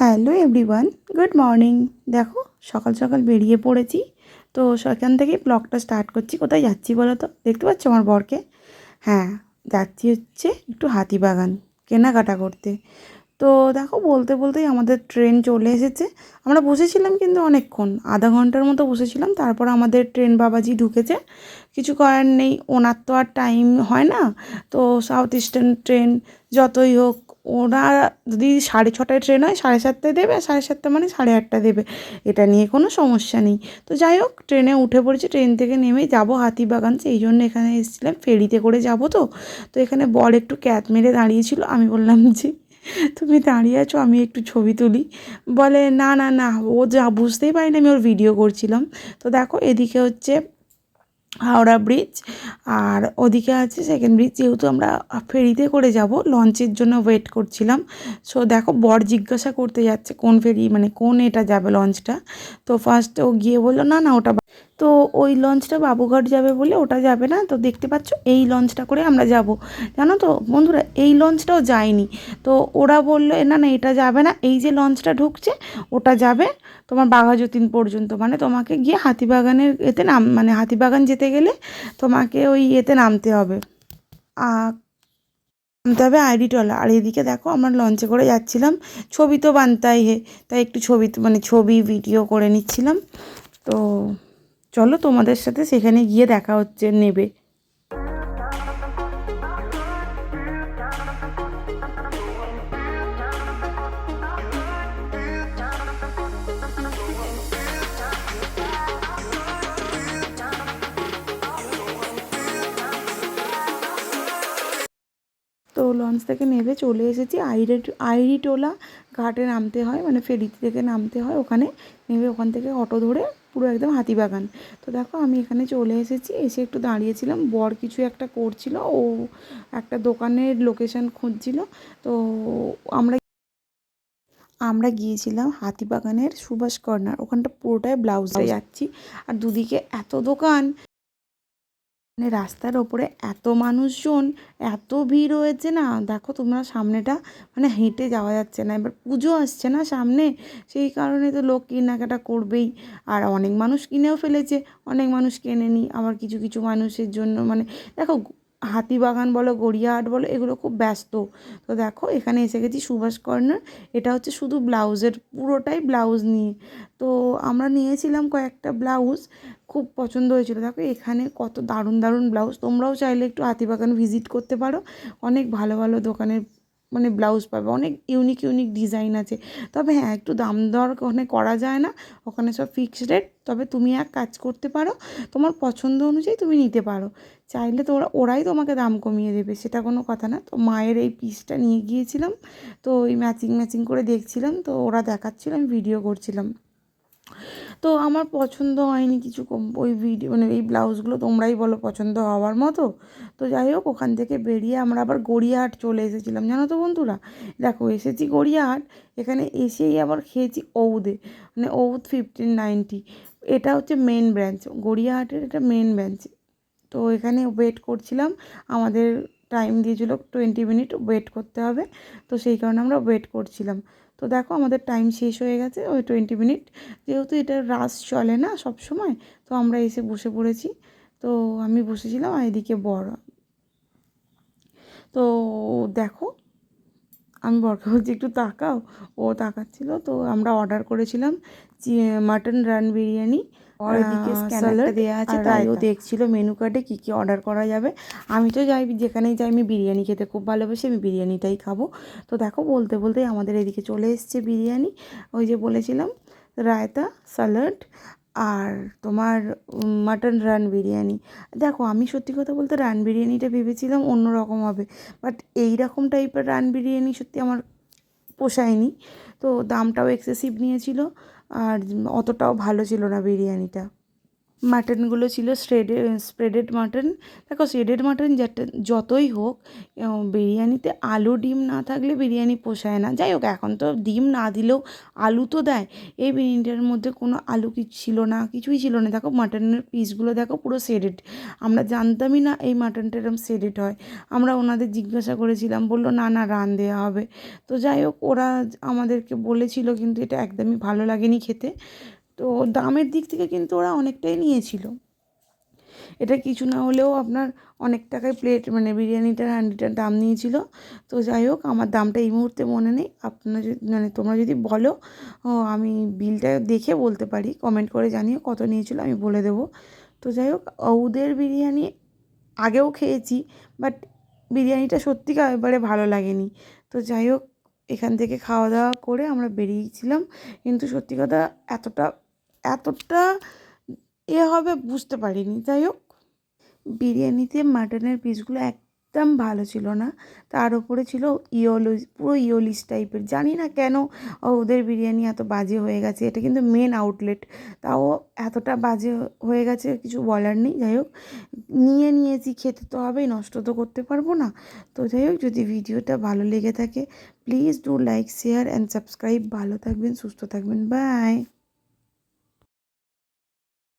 Hello everyone, good morning. দেখো, সকাল সকাল বেরিয়ে পড়েছি। তো সেখান থেকেই ব্লগটা স্টার্ট করছি। কোথায় যাচ্ছি বলো তো? দেখতে পাচ্ছ আমার বরকে? হ্যাঁ যাচ্ছি হচ্ছে একটু হাতিবাগান কেনাকাটা করতে। তো দেখো, বলতে বলতেই আমাদের ট্রেন চলে এসেছে। আমরা বসেছিলাম কিন্তু অনেকক্ষণ, আধা ঘণ্টার মতো বসেছিলাম। তারপর আমাদের ট্রেন বাবাজি ঢুকেছে। কিছু করার নেই, ওনার তো আর টাইম হয় না। তো সাউথ ইস্টার্ন ট্রেন যতই হোক ওরা যদি সাড়ে ছটায় ট্রেন হয়, সাড়ে সাতটায় দেবে আর সাড়ে সাতটা মানে সাড়ে আটটা দেবে। এটা নিয়ে কোনো সমস্যা নেই। তো যাই হোক, ট্রেনে উঠে পড়েছি, ট্রেন থেকে নেমেই যাব হাতিবাগান। সেই জন্য এখানে এসেছিলাম, ফেরিতে করে যাব তো। তো এখানে বর একটু ক্যাত মেরে দাঁড়িয়েছিল। আমি বললাম যে, তুমি দাঁড়িয়ে আছো, আমি একটু ছবি তুলি। বলে, না না না, ও যা, বুঝতেই পারি না আমি ওর ভিডিও করছিলাম। তো দেখো, এদিকে হচ্ছে হাওড়া ব্রিজ আর ওদিকে আছে সেকেন্ড ব্রিজ যেহেতু আমরা ফেরিতে করে যাব লঞ্চের জন্য ওয়েট করছিলাম। সো দেখো, বর জিজ্ঞাসা করতে যাচ্ছে কোন ফেরি মানে কোন এটা যাবে লঞ্চটা তো ফার্স্ট ও গিয়ে বলল, না না, ওটা বা-" তো ওই লঞ্চটা বাবুঘাট যাবে বলে ওটা যাবে না। তো দেখতে পাচ্ছ, এই লঞ্চটা করে আমরা যাব। জানো তো বন্ধুরা, এই লঞ্চটাও যায়নি। তো ওরা বলল, না না, এটা যাবে না। এই যে লঞ্চটা ঢুকছে, ওটা যাবে তোমার বাঘাযতীন পর্যন্ত। মানে তোমাকে গিয়ে হাতিবাগানের এতে নাম মানে হাতিবাগান যেতে গেলে তোমাকে ওই এতে নামতে হবে। নামতে হবে আইডি টলা আর এদিকে দেখো, আমরা লঞ্চে করে যাচ্ছিলাম। ছবি তো বানতাই হে। তাই একটু ছবি মানে ছবি, ভিডিও করে নিচ্ছিলাম। তো চলো তোমাদের সাথে সেখানে গিয়ে দেখা হচ্ছে নেবে। তো লঞ্চ থেকে নেমে চলে এসেছি। আইরে আইরিটোলা ঘাটে নামতে হয় মানে ফেরি থেকে নামতে হয়। ওখানে নেমে ওখান থেকে অটো ধরে পুরো একদম হাতিবাগান। তো দেখো আমি এখানে চলে এসেছি। এসে একটু দাঁড়িয়েছিলাম। বর কিছু একটা করছিল। ও একটা দোকানের লোকেশন খুঁজছিল। তো আমরা আমরা গিয়েছিলাম হাতিবাগানের সুভাষ কর্নার। ওখানটা পুরোটাই ব্লাউজে। যাচ্ছি। আর দুদিকে এত দোকান। মানে রাস্তার ওপরে এত মানুষজন, এত ভিড় হয়েছে না? দেখো তোমরা সামনেটা মানে হেঁটে যাওয়া যাচ্ছে না। এবার পুজো আসছে না সামনে? সেই কারণে তো লোক কেনাকাটা করবেই। আর অনেক মানুষ কিনেও ফেলেছে, অনেক মানুষ কেনেনি। আবার কিছু কিছু মানুষের জন্য মানে দেখো হাতিবাগান বলো, গড়িয়াহাট বলো, এগুলো খুব ব্যস্ত। তো দেখো এখানে এসে গেছি সুভাষ কর্নার। এটা হচ্ছে শুধু ব্লাউজের, পুরোটাই ব্লাউজ নিয়ে। তো আমরা নিয়েছিলাম কয়েকটা ব্লাউজ খুব পছন্দ হয়েছিল। দেখো এখানে কত দারুণ দারুণ ব্লাউজ। তোমরাও চাইলে একটু হাতিবাগান ভিজিট করতে পারো। অনেক ভালো ভালো দোকানের মানে ব্লাউজ পাবে। অনেক ইউনিক ইউনিক ডিজাইন আছে। তবে হ্যাঁ একটু দাম দর ওখানে করা যায় না। ওখানে সব ফিক্সড রেট তবে তুমি এক কাজ করতে পারো। তোমার পছন্দ অনুযায়ী তুমি নিতে পারো। চাইলে তো ওরা ওরাই তোমাকে দাম কমিয়ে দেবে। সেটা কোনো কথা না। তো মায়ের এই পিসটা নিয়ে গিয়েছিলাম। তো ওই ম্যাচিং ম্যাচিং করে দেখছিলাম। তো ওরা দেখাচ্ছিল, আমি ভিডিও করছিলাম। তো আমার পছন্দ হয়নি কিছু ওই ভিডিও মানে এই ব্লাউজগুলো তোমরাই বলো পছন্দ হওয়ার মতো। তো যাই হোক, ওখান থেকে বেরিয়ে আমরা আবার গড়িয়াহাট চলে এসেছিলাম। জানো তো বন্ধুরা? দেখো, এসেছি গড়িয়াহাট, এখানে এসেই আবার খেয়েছি ঔদে মানে ঔদ ফিফটিন নাইনটি এটা হচ্ছে মেন ব্রাঞ্চ গড়িয়াহাটের এটা মেন ব্রাঞ্চ তো এখানে ওয়েট করছিলাম, আমাদের টাইম দিয়েছিল টোয়েন্টি মিনিট ওয়েট করতে হবে। তো সেই কারণে আমরা ওয়েট করছিলাম। তো দেখো আমাদের টাইম শেষ হয়ে গেছে, ওই টোয়েন্টি মিনিট যেহেতু এটা রাস চলে না সব সময় তো আমরা এসে বসে পড়েছি। তো আমি বসেছিলাম আর এদিকে বর। তো দেখো, আমি বরকে বলছি, একটু তাকাও। ও তাকাচ্ছিল। তো আমরা অর্ডার করেছিলাম মাটন রান বিরিয়ানি। আর এদিকে স্ক্যানারটা দেওয়া আছে তাই ও দেখছিল মেনু কার্ডে কী কী অর্ডার করা যাবে। আমি তো যাই যেখানেই যাই আমি বিরিয়ানি খেতে খুব ভালোবাসি আমি বিরিয়ানিটাই খাব। তো দেখো বলতে বলতেই আমাদের এদিকে চলে এসছে বিরিয়ানি। ওই যে বলেছিলাম রায়তা স্যালাড আর তোমার মাটন রান বিরিয়ানি। দেখো আমি সত্যি কথা বলতে রান বিরিয়ানিটা ভেবেছিলাম অন্য রকম হবে বাট এই রকম টাইপের রান বিরিয়ানি সত্যি আমার পোষায়নি। তো দামটাও এক্সেসিভ নিয়েছিল। আর অতটাও ভালো ছিল না বিরিয়ানিটা। মাটনগুলো ছিল শ্রেডে স্প্রেডেড মাটন দেখো শ্রেডেড মাটন যতই হোক বিরিয়ানিতে আলু ডিম না থাকলে বিরিয়ানি পোষায় না। যাই হোক, এখন তো ডিম না দিলেও আলু তো দেয়। এই বিরিয়ানিটার মধ্যে কোনো আলু কিছু ছিল না, কিছুই ছিল না। দেখো মাটনের পিসগুলো দেখো পুরো সেডেড আমরা জানতামই না এই মাটনটা এরকম সেডেড হয়। আমরা ওনাদের জিজ্ঞাসা করেছিলাম, বলল, না না, রান দেওয়া হবে। তো যাই হোক, ওরা আমাদেরকে বলেছিল, কিন্তু এটা একদমই ভালো লাগেনি খেতে। তো দামের দিক থেকে কিন্তু ওরা অনেকটাই নিয়েছিল। এটা কিছু না হলেও আপনার অনেক টাকায় প্লেট মানে বিরিয়ানিটার হান্ডিটার দাম নিয়েছিল। তো যাই হোক, আমার দামটা এই মুহূর্তে মনে নেই। আপনার যদি মানে তোমরা যদি বলো আমি বিলটা দেখে বলতে পারি কমেন্ট করে জানিও কত নিয়েছিল, আমি বলে দেবো। তো যাই হোক, ওদের বিরিয়ানি আগেও খেয়েছি বাট বিরিয়ানিটা সত্যি এবারে ভালো লাগেনি। তো যাই হোক, এখান থেকে খাওয়া দাওয়া করে আমরা বেরিয়েছিলাম। কিন্তু সত্যি কথা, এতটা এতটা এ হবে বুঝতে পারিনি। যাই হোক, বিরিয়ানিতে মাটনের পিসগুলো একদম ভালো ছিল না। তার উপরে ছিল ইয়োলো, পুরো ইয়োলিস টাইপের। জানি না কেন ওদের বিরিয়ানি এত বাজে হয়ে গেছে। এটা কিন্তু মেন আউটলেট তাও এতটা বাজে হয়ে গেছে, কিছু বলার নেই। যাই হোক, নিয়ে নিয়েছি, খেতে তো হবেই, নষ্ট তো করতে পারব না। তো যাই হোক, যদি ভিডিওটা ভালো লেগে থাকে please do like share and subscribe ভালো থাকবেন, সুস্থ থাকবেন। বাই